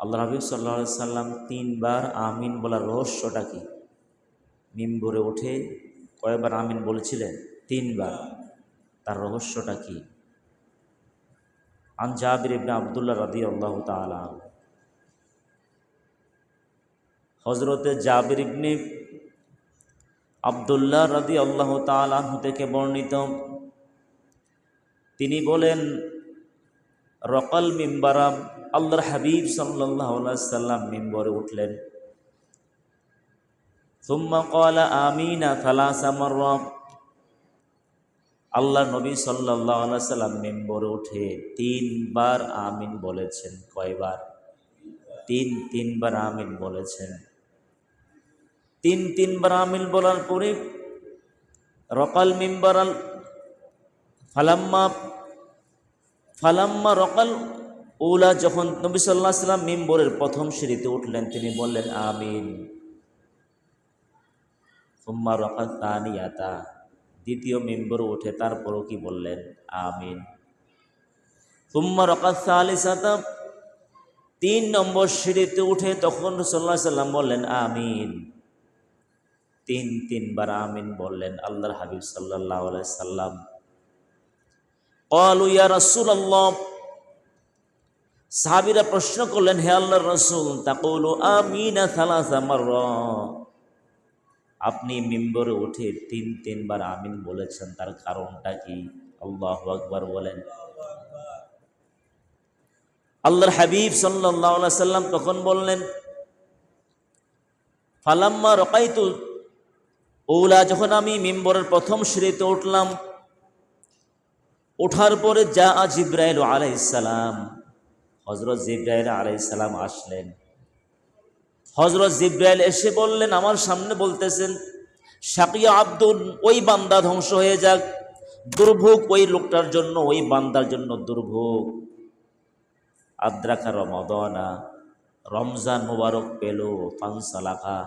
আল্লাহ হাবিব সাল্লা সাল্লাম তিনবার আমিন বলার রহস্যটা কি? মিম্বরে উঠে কয়েকবার আমিন বলেছিলেন? তিনবার। তার রহস্যটা কি? আন জাবির ইবনে আবদুল্লাহ রাদি আল্লাহ তালা হজরতে জাবির ইবনে আবদুল্লাহ রাদি আল্লাহ তালাহ থেকে বর্ণিত। তিনি বলেন রকাল মিম্বারাম, আল্লাহর হাবিব সাল্লাহ সাল্লাম মিম্বরে উঠলেন। আল্লাহ নবী সাল্লাম মেম্বরে উঠে তিনবার আমিন বলেছেন। কয়বার? তিন, তিনবার আমিন বলেছেন। তিন, তিনবার আমিন বলার পরে রকাল মিম্বার ফালাম্মা ফালাম্মা রকাল ওলা যখন নবী সাল্লাহ সাল্লাম মিম্বরের প্রথম সিঁড়িতে উঠলেন, তিনি বললেন, আমিন। সুম্মা রকাল তানিয়াতা, দ্বিতীয় মেম্বর উঠে তারপরও কি বললেন, আমিন। সুম্মা রকাত সালিসাতা, তিন নম্বর সিঁড়িতে উঠে তখন রসল্লাহ সাল্লাম বললেন, আমিন। তিন তিনবার আমিন বললেন, আল্লাহর হাবিব সাল্লাহ সাল্লাম কলু ইয়া আল্লাহ সাহাবিরা প্রশ্ন করলেন, হে আল্লাহর রসুল, তাকৌলু আমিনা মাররা। আপনি মিম্বরে উঠে তিন, তিনবার আমিন বলেছেন, তার কারণটা কি? আল্লাহ আকবর বলেন। আল্লাহর হাবিব সাল্লাহ সাল্লাম তখন বললেন, ফালাম্মা রকাইতু। ওলা, যখন আমি মিম্বরের প্রথম সিঁড়িতে উঠলাম ওঠার পরে যা আজ জিব্রাইল আলাইসালাম হজরত জিব্রাইল আলাইসালাম আসলেন। হজরত জিব্রাইল এসে বললেন, আমার সামনে বলতেছেন শাকিয়া আব্দুল ওই বান্দা ধ্বংস হয়ে যাক। দুর্ভোগ ওই লোকটার জন্য, ওই বান্দার জন্য দুর্ভোগ। আদ্রাকা রমদনা, রমজান মুবারক পেল পানসালাখা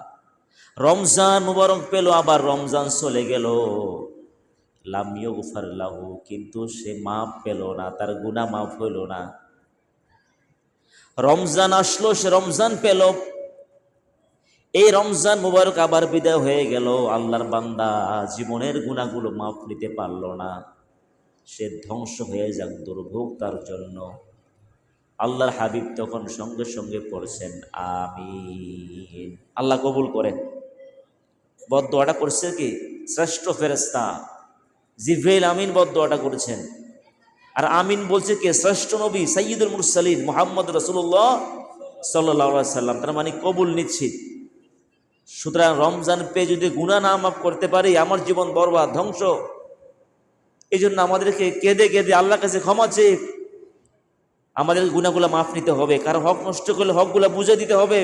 রমজান মুবারক পেল, আবার রমজান চলে গেল। লামিও গুফার লাহু, কিন্তু সে মাপ পেল না, তার গুণা মাফ হইল না। রমজান আসলো, সে রমজান পেল। এই রমজান মুবারক আবার বিদায় হয়ে গেল। আল্লাহর বান্দা জীবনের গুণাগুলো মাফ নিতে পারল না। সে ধ্বংস হয়ে যাক দুর্ভোগ তার জন্য। আল্লাহর হাবিব তখন সঙ্গে সঙ্গে পড়ছেন আমি আল্লাহ কবুল করেন। বদোয়াটা করছে কি? শ্রেষ্ঠ ফেরেস্তা জিভেল আমিন বদোয়াটা করেছেন। আর আমিন বলছে কে? শ্রেষ্ঠ নবী সৈয়দুল মুরসালিন মোহাম্মদ রসুল্লাহ সাল্লাহ সাল্লাম তার মানে কবুল নিশ্চিত। সুতরাং রমজান পেয়ে যদি গুণা না মাফ করতে পারি, আমার জীবন বরবাদ, ধ্বংস। এই জন্য আমাদেরকে কেঁদে কেঁদে আল্লাহ কাছে ক্ষমা চেয়ে আমাদের গুণাগুলো মাফ নিতে হবে। কারণ হক নষ্ট করলে হকগুলো বুঝে দিতে হবে।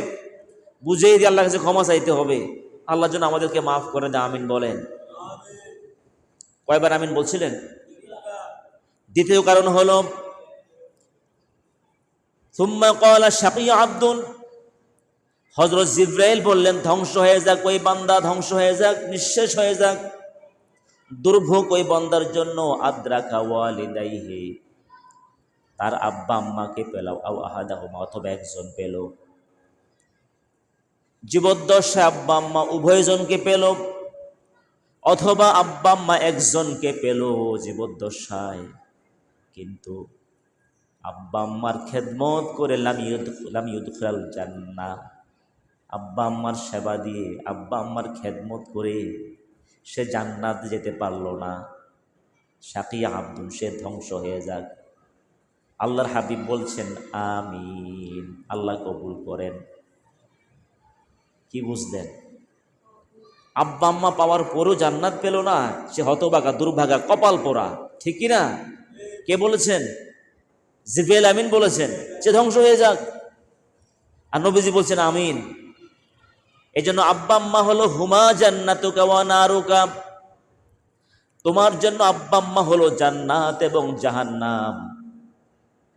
বুঝেই দিয়ে আল্লাহ কাছে ক্ষমা চাইতে হবে। আল্লাহর জন্য আমাদেরকে মাফ করে দেয়, আমিন বলেন। কয়বার আমিন বলছিলেন? দ্বিতীয় কারণ হল, সুম্মা কলা শাকিয়া আব্দুল হজরত জিব্রাইল বললেন, ধ্বংস হয়ে যাক, ওই বান্দা ধ্বংস হয়ে যাক, নিঃশেষ হয়ে যাক। দুর্ভোগ ওই বান্দার জন্য, আদ্রাকা ওয়ালিদাইহে তার আব্বা আম্মাকে পেলাও, আও আহাদাহুমা, অথবা একজন পেল। জীবদ্দশায় আব্বা আম্মা উভয়জনকে পেল। অথবা আব্বা আম্মা একজনকে পেল জীবদ্দশায়। কিন্তু আব্বা আম্মার খেদমত করে লামিউদ খেয়াল জান্না আব্বা আম্মার সেবা দিয়ে আব্বা আম্মার খেদমত করে সে জান্নাত যেতে পারল না। শাকিয়া আব্দুল, সে ধ্বংস হয়ে যাক। আল্লাহর হাবিব বলছেন, আমিন। আল্লাহ কবুল করেন। কি বুঝলেন? আব্বা আম্মা পাওয়ার পরও জান্নাত পেল না, সে হতবাগা দুর্ভাগা কপাল পোড়া। ঠিক না? কে বলেছেন? জিবেল আমিন বলেছেন, সে ধ্বংস হয়ে যাক। আর নবীজি বলছেন, আমিন। এই জন্য আব্বা আম্মা হলো, হুমা জান্নাতুকা ওয়া নারুকা। তোমার জন্য আব্বা আম্মা হলো জান্নাত এবং জাহান্নাম।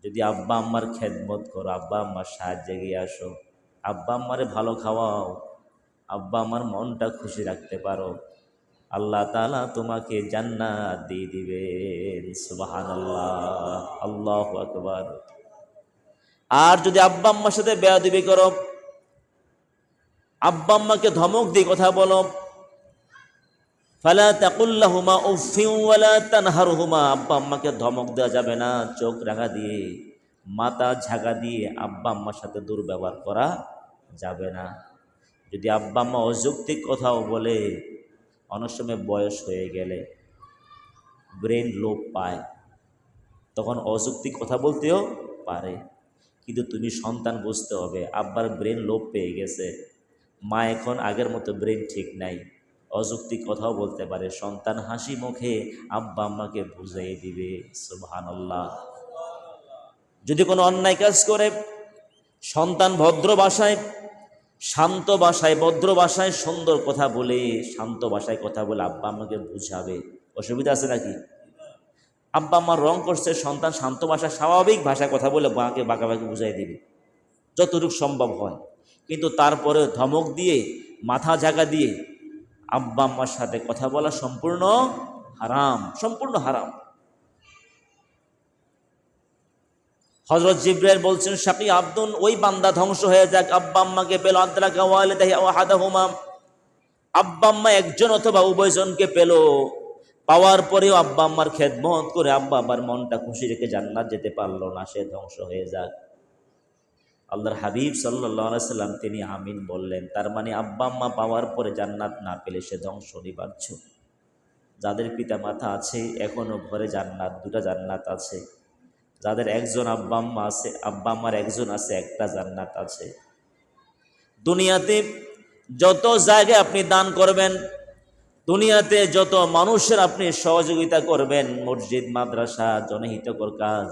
যদি আব্বা আম্মার খেদমত করো, আব্বা আম্মার সাহায্যে গিয়ে আসো। আব্বা আম্মারে ভালো খাওয়াও। আব্বা, আমার মনটা খুশি রাখতে পারো। আল্লাহ তালা তোমাকে জান্নাত দিয়ে দিবেন। সুবাহান আল্লাহ আল্লাহ আকবর। আর যদি আব্বা আম্মার সাথে বেয়াদবি করো, আব্বা আম্মাকে ধমক দিয়ে কথা বলো, ফালা তাকুল্লাহুমা উফিউ ওয়ালা তানহারহুমা। আব্বা আম্মাকে ধমক দেওয়া যাবে না, চোখ রাখা দিয়ে, মাথা ঝাঁকা দিয়ে আব্বা আম্মার সাথে দুর্ব্যবহার করা যাবে না। যদি আব্বা আম্মা অযৌক্তিক কথাও বলে, অনেক সময় বয়স হয়ে গেলে ব্রেন লোপ পায়, তখন অযৌক্তিক কথা বলতেও পারে। কিন্তু তুমি সন্তান বুঝতে হবে, আব্বার ব্রেন লোপ পেয়ে গেছে। মা এখন আগের মতো ব্রেন ঠিক নাই, অযৌক্তিক কথাও বলতে পারে। সন্তান হাসি মুখে আব্বা আম্মাকে বুঝিয়ে দিবে, সুবহানাল্লাহ। যদি কোনো অন্যায় কাজ করে, সন্তান ভদ্র ভাষায় শান্ত ভাষায়, ভদ্র ভাষায় সুন্দর কথা বলে, শান্ত ভাষায় কথা বলে আব্বা আম্মাকে বুঝাবে। অসুবিধা আছে নাকি? আব্বা আম্মার রং করছে, সন্তান শান্ত ভাষায়, স্বাভাবিক ভাষায় কথা বলে বাঁকে বাঁকাবাঁকি বুঝাই দিবে। যতটুকু সম্ভব হয়। কিন্তু তারপরে ধমক দিয়ে, মাথা ঝাঁকা দিয়ে, আব্বা আম্মার সাথে কথা বলা সম্পূর্ণ হারাম সম্পূর্ণ হারাম। হজরত জিব্রাইল বলছেন সাকি আব্দুন, ওই বান্দা ধ্বংস হয়ে যাক। আব্বা আম্মাকে পেল আদ্রাকা ওয়ালিদাহি আও আহাদাহুমা। আব্বা আম্মা একজন অথবা উভয়জনকে পেল। পাওয়ার পরেও আব্বা আম্মার খেদমত করে আব্বা আব্বার মনটা খুশি রেখে জান্নাত যেতে পারল না, সে ধ্বংস হয়ে যাক। আল্লাহর হাবিব সাল্লাহ সাল্লাম তিনি আমিন বললেন, তার মানে আব্বা আম্মা পাওয়ার পরে জান্নাত না পেলে সে ধ্বংস নিবার্য যাদের পিতা মাতা আছে এখনও ঘরে জান্নাত, দুটা জান্নাত আছে। যাদের একজন আব্বা আম্মা আছে, আব্বা আম্মার একজন আছে, একটা জান্নাত আছে। দুনিয়াতে যত জায়গায় আপনি দান করবেন, দুনিয়াতে যত মানুষের আপনি সহযোগিতা করবেন, মসজিদ, মাদ্রাসা, জনহিতকর কাজ,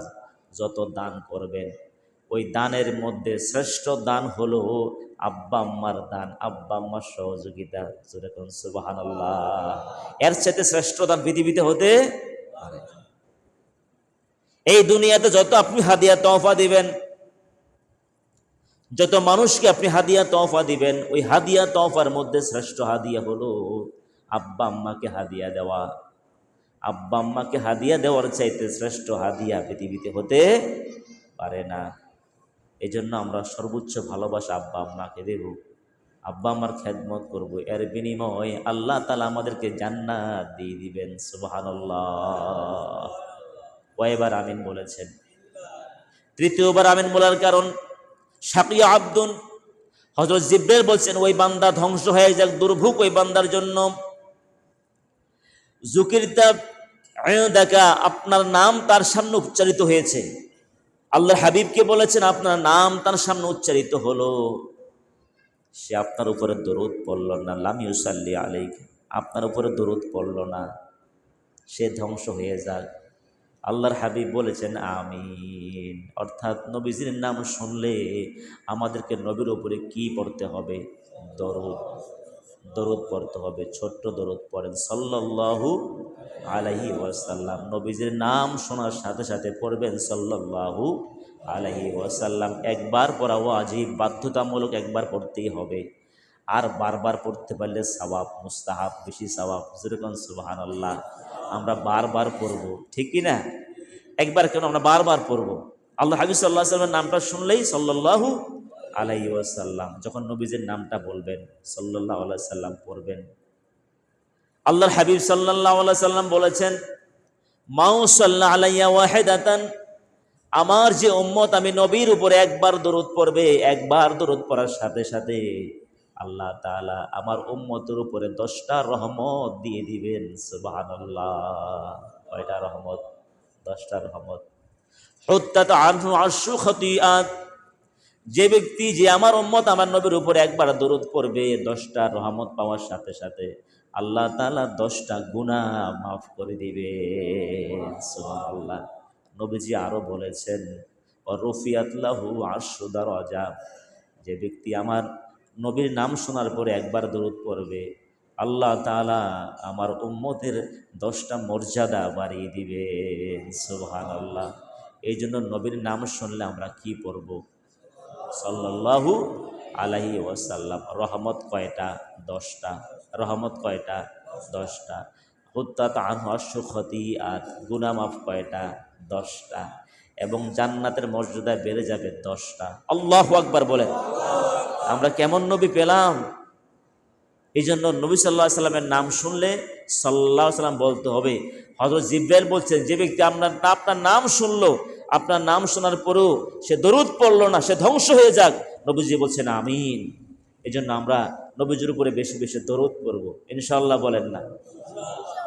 যত দান করবেন, ওই দানের মধ্যে শ্রেষ্ঠ দান হলো আব্বা আম্মার দান, আব্বা আম্মার সহযোগিতা। যেরকম সুবাহান এর সাথে শ্রেষ্ঠ দান পৃথিবীতে হতে পারে। এই দুনিয়াতে যত আপনি হাদিয়া তহফা দিবেন, যত মানুষকে আপনি হাদিয়া তহফা দিবেন, ওই হাদিয়া তহফার মধ্যে শ্রেষ্ঠ হাদিয়া হলো আব্বা আম্মাকে হাদিয়া দেওয়া। আব্বা আম্মাকে হাদিয়া দেওয়ার চাইতে শ্রেষ্ঠ হাদিয়া পৃথিবীতে হতে পারে না। এই জন্য আমরা সর্বোচ্চ ভালোবাসা আব্বা আম্মাকে দেব। আব্বা আমার খেদমত করব। এর বিনিময়ে আল্লাহ তালা আমাদেরকে জান্নাত দিয়ে দিবেন, সুবহানাল্লাহ। কয়বার আমিন বলেছেন। তৃতীয়বার আমিন বলার কারণ শাকিয়া আব্দুন হজরত জিব্রেল বলছেন, ওই বান্দা ধ্বংস হয়ে যাক, দুর্ভোগ ওই বান্দার জন্য। জুকিরতা দেখা আপনার নাম তার সামনে উচ্চারিত হয়েছে। আল্লাহর হাবিবকে বলেছেন, আপনার নাম তার সামনে উচ্চারিত হলো। সে আপনার উপরে দরুদ পড়ল না। লামিউসাল্লি আলাইক, আপনার উপরে দরুদ পড়ল না। সে ধ্বংস হয়ে যাক। আল্লাহর হাবিব বলেছেন, আমিন। অর্থাৎ নবীজির নাম শুনলে আমাদেরকে নবীর ওপরে কি পড়তে হবে? দরুদ। দরুদ পড়তে হবে, ছোট্ট দরুদ পড়েন। সাল্লাল্লাহু আলাইহি ওয়াসাল্লাম। নবীজির নাম শোনার সাথে সাথে পড়বেন, সাল্লাল্লাহু আলাইহি ওয়াসাল্লাম। একবার পড়া ওয়াজিব, বাধ্যতামূলক একবার পড়তেই হবে। আর বারবার পড়তে পারলে সওয়াব, মুস্তাহাব, বেশি সওয়াব। যেরকম সুবহানাল্লাহ। আমরা বারবার পড়ব, ঠিক কি না? একবার কেন আমরা বারবার পড়ব? আল্লাহ হাবিব সাল্লাহ সাল্লামের নামটা শুনলেই সাল্লাল্লাহু আলাই ওয়াসাল্লাম, যখন নবীজের নামটা বলবেন সাল্লাহ আলাই সাল্লাম পড়বেন। আল্লাহর হাবিব সাল্লাহ আলাই সাল্লাম বলেছেন, মাউ সাল্লাহ আলাইয়া ওয়াহেদাতান আমার যে উম্মত আমি নবীর উপরে একবার দরুদ পড়বে, একবার দরুদ পড়ার সাথে সাথে। আল্লাহ তাআলা আমার উম্মতের উপরে দশটা রহমত দিয়ে দিবেন, সুবহানাল্লাহ। কয়টা রহমত? দশটা রহমত। হত্যাত আনহু আশু খতিয়াত। যে ব্যক্তি, যে আমার উম্মত আমার নবীর উপরে একবার দরুদ করবে দশটা রহমত পাওয়ার সাথে সাথে আল্লাহ তাআলা দশটা গুনাহ মাফ করে দিবে, সুবহানাল্লাহ। নবীজি আরও বলেছেন রফিয়াতলাহু আশুদার অজাব যে ব্যক্তি আমার নবীর নাম শোনার পরে একবার দরুদ পড়বে। আল্লাহ তাআলা আমার উম্মতের দশটা মর্যাদা বাড়িয়ে দিবে সোহান আল্লাহ এই জন্য নবীর নাম শুনলে আমরা কি পড়ব? সাল্লাল্লাহু আলাইহি ওয়াসাল্লাম। রহমত কয়টা? দশটা। রহমত কয়টা? দশটা। হুত্তাত আনহু আশুখতি আর গুনামাফ কয়টা? দশটা। এবং জান্নাতের মর্যাদা বেড়ে যাবে দশটা। আল্লাহ আকবার বলেন। আমরা কেমন নবী পেলাম? এই জন্য নবী সাল্লাহ সাল্লামের নাম শুনলে সাল্লাহ সাল্লাম বলতে হবে হজরত জিব্রাইল বলছেন, যে ব্যক্তি আপনার আপনার নাম শুনলো, আপনার নাম শোনার পরেও সে দরুদ পড়ল না, সে ধ্বংস হয়ে যাক। নবীজি বলছেন, আমিন। এই জন্য আমরা নবীজির উপরে বেশি বেশি দরুদ পড়ব। ইনশাল্লাহ বলেন না।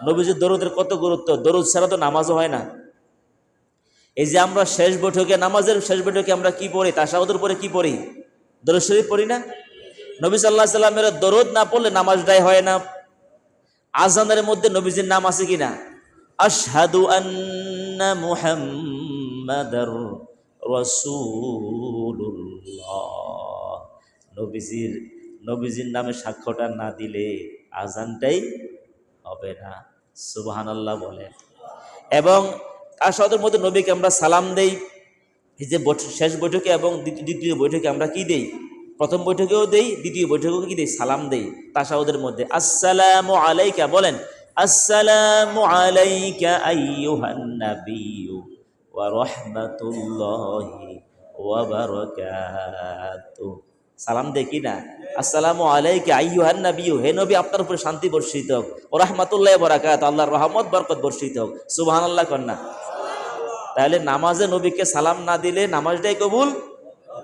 নবীজির দরুদের কত গুরুত্ব? দরুদ ছাড়া তো নামাজও হয় না। এই যে আমরা শেষ বৈঠকে, নামাজের শেষ বৈঠকে আমরা কি পড়ি? তাসাউদের পরে কি পড়ি? দরুদ শরীফ পড়ি না? নবী সাল্লাহ সাল্লামের দরুদ না পড়লে নামাজটাই হয় না। আজানের মধ্যে নবীজির নাম আছে কিনা আশহাদু আন্না মুহাম্মাদার নবীজির নবীজির নামে সাক্ষ্যটা না দিলে আজানটাই হবে না। সুবহানাল্লাহ বলে এবং তার মধ্যে নবীকে আমরা সালাম দেই। যে বৈঠক- শেষ বৈঠকে এবং দ্বিতীয় বৈঠকে আমরা কি দেই? প্রথম বৈঠকেও দেই, দ্বিতীয় বৈঠকেও কি দেই? সালাম দেই তাসাউদের মধ্যে। আসসালামু আলাইকা বলেন, আসসালামু আলাইকা আইয়ুহান নাবিয়্যু ওয়া রাহমাতুল্লাহি ওয়া বারাকাতুহু সালাম দে কি না? আসসালামু আলাইকা আইয়ুহান নাবিয়্যু। হে নবী, আপনার উপরে শান্তি বর্ষিত হোক। ও রাহমাতুল্লাহি ওয়া বারাকাত। আল্লাহর রহমত, বরকত বর্ষিত হোক। সুবহানাল্লাহ কন্যা তাহলে নামাজে নবীকে সালাম না দিলে নামাজটাই কবুল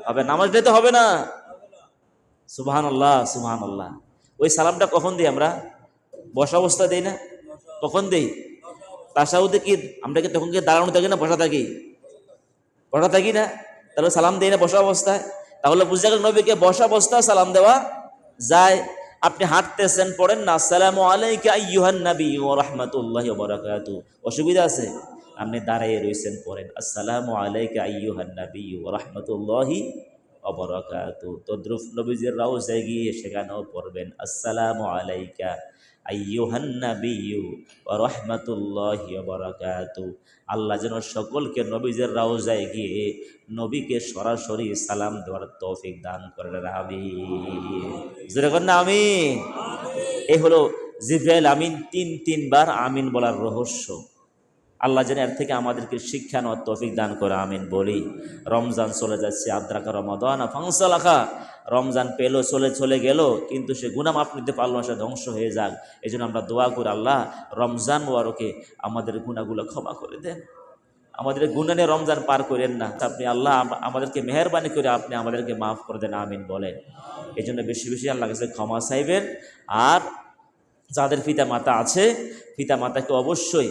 হবে, নামাজটাই তো হবে না। সুবহান আল্লাহ সুবহান আল্লাহ ওই সালামটা কখন দিই আমরা? বসা অবস্থা দেই না? কখন দেই? তাসাউদে কি আমরা কি তখন কি দাঁড়ানো থাকি না, বসা থাকি? বসা থাকি না? তাহলে সালাম দেই না বসা অবস্থায়? তাহলে বুঝতে গেল নবীকে বসা অবস্থায় সালাম দেওয়া যায়। আপনি হাঁটতেছেন, পড়েন না। আসসালামু আলাইকা আইয়ুহান নবী ওয়া রাহমাতুল্লাহি অসুবিধা আছে? আপনি দাঁড়াইয়ে রয়েছেন পড়েন আসসালামু আলাইকা আইয়ুহান নবী ওয়া রাহমাতুল্লাহি ওয়া বারাকাতু তদ্রুফ নবীজির রাউজায় গিয়ে সেখানেও পড়বেন। আসসালামু আলাইকা আইয়ুহান নবী ওয়া রাহমাতুল্লাহি ওয়া বারাকাতু আল্লাহ যেন সকলকে নবীজের রাউজায় গিয়ে নবীকে সরাসরি সালাম দেওয়ার তৌফিক দান করেন। আমিন। যেরকম না, আমিন। এ হলো জিব্রাইল আমিন তিন তিনবার আমিন বলার রহস্য। আল্লাহ যেন এর থেকে আমাদেরকে শিক্ষা নেওয়ার তৌফিক দান করে, আমিন বলি। রমজান চলে যাচ্ছে, আদ্রাকা রমাদান ফাংসালাখা। রমজান পেল, চলে চলে গেল, কিন্তু সে গুনাম মাফ নিতে পারল না, সে ধ্বংস হয়ে যাক। এই জন্য আমরা দোয়া করি আল্লাহ, রমজান ওয়ারকে আমাদের গুণাগুলো ক্ষমা করে দেন। আমাদের গুণানে রমজান পার করেন না আপনি আল্লাহ আমাদেরকে মেহরবানি করে আপনি আমাদেরকে মাফ করে দেন, আমিন বলেন। এই জন্য বেশি বেশি আল্লাহ কাছে ক্ষমা চাইবেন। আর যাদের পিতা মাতা আছে পিতা মাতাকে অবশ্যই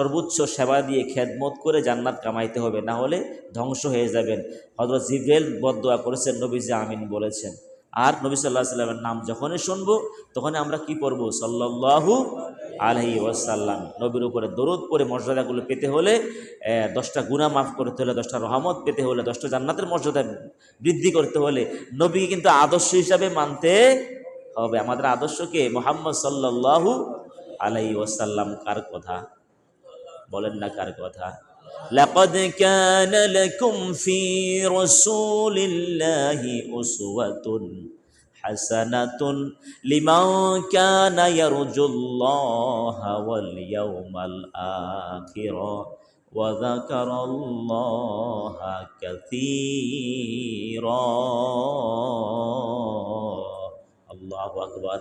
সর্বোচ্চ সেবা দিয়ে খেদমত করে জান্নাত কামাইতে হবে, না হলে ধ্বংস হয়ে যাবেন। হজরত জিব্রেল বদোয়া করেছেন, নবীজি আমিন বলেছেন। আর নবী সাল্লাহ সাল্লামের নাম যখনই শুনব, তখনই আমরা কি পড়ব? সাল্লাল্লাহু আলহি ওয়াসাল্লাম। নবীর উপরে দরুদ পরে মর্যাদাগুলো পেতে হলে দশটা গুণা মাফ করতে হলে, দশটা রহমত পেতে হলে, দশটা জান্নাতের মর্যাদা বৃদ্ধি করতে হলে নবী কিন্তু আদর্শ হিসাবে মানতে হবে। আমাদের আদর্শকে মোহাম্মদ সাল্লাল্লাহু আলাই ওয়াসাল্লাম কার কথা? বলেন না কার কথা لقد كان لكم في رسول الله أسوة حسنة لمن كان يرجو الله واليوم الآخر وذكر الله كثيرا الله أكبر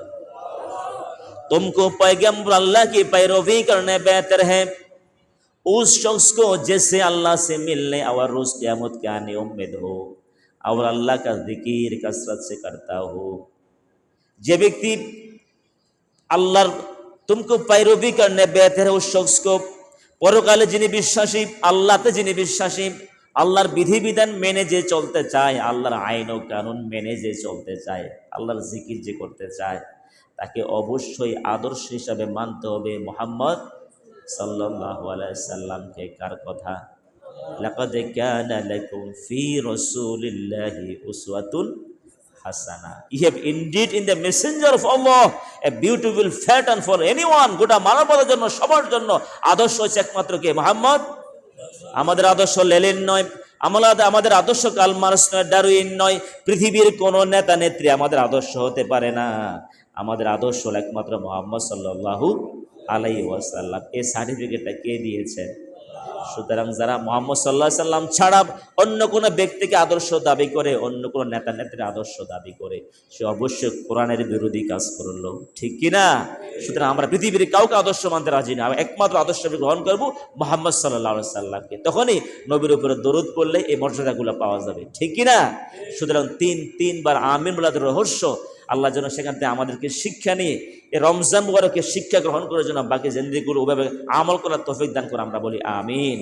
तुमको पैगम्बर अल्लाह की पैरवी करने बेहतर है उस शख्स को जैसे अल्लाह से मिलने और रोज क़यामत के आने उम्मीद हो और अल्लाह का जिकिर कसरत से करता हो যে ব্যক্তি আল্লাহর তুমকো पैरवी करने बेहतर है उस शख्स को পরকালে যিনি বিশ্বাসী আল্লাহতে যিনি বিশ্বাসী আল্লাহর বিধিবিধান মেনে যে চলতে চায় আল্লাহর আইন ও কানুন মেনে যে চলতে চায় আল্লাহর জিকির যে করতে চায় তাকে অবশ্যই আদর্শ হিসাবে মানতে হবে মোহাম্মদ সাল্লাল্লাহু সাল্লামকে কার কথা? হাসানা। In messenger of a beautiful for anyone গোটা মানবতার জন্য, সবার জন্য আদর্শ হচ্ছে একমাত্র কে? মোহাম্মদ? আমাদের আদর্শ লেলেন নয় আমাদের আমাদের আদর্শ কালমার্স নয় ডারুইন নয়, পৃথিবীর কোন নেতা নেত্রী আমাদের আদর্শ হতে পারে না। আমাদের আদর্শ একমাত্র মোহাম্মদ সাল্লাল্লাহু আলাই ওয়াসাল্লাম এই সার্টিফিকেটটা কে দিয়েছেন? সুতরাং যারা মোহাম্মদ সাল্লাহ সাল্লাম ছাড়া অন্য কোনো ব্যক্তিকে আদর্শ দাবি করে, অন্য কোনো নেতা নেত্রীর আদর্শ দাবি করে, সে অবশ্যই কোরআনের বিরোধী কাজ করল। ঠিক কি না? সুতরাং আমরা পৃথিবীর কাউকে আদর্শ মানতে রাজি না একমাত্র আদর্শ গ্রহণ করব মোহাম্মদ সাল্লাহ সাল্লামকে তখনই নবীর উপরে দরুদ করলে এই মর্যাদাগুলো পাওয়া যাবে। ঠিক কি না? সুতরাং তিন, তিনবার আমিন রহস্য আল্লাহ যেন সেখান থেকে আমাদেরকে শিক্ষা নিয়ে এই রমজান মুবারকের শিক্ষা গ্রহণ করার জন্য বাকি জেন্দিগুলো ওভাবে আমল করার তফিক দান করে আমরা বলি, আমিন।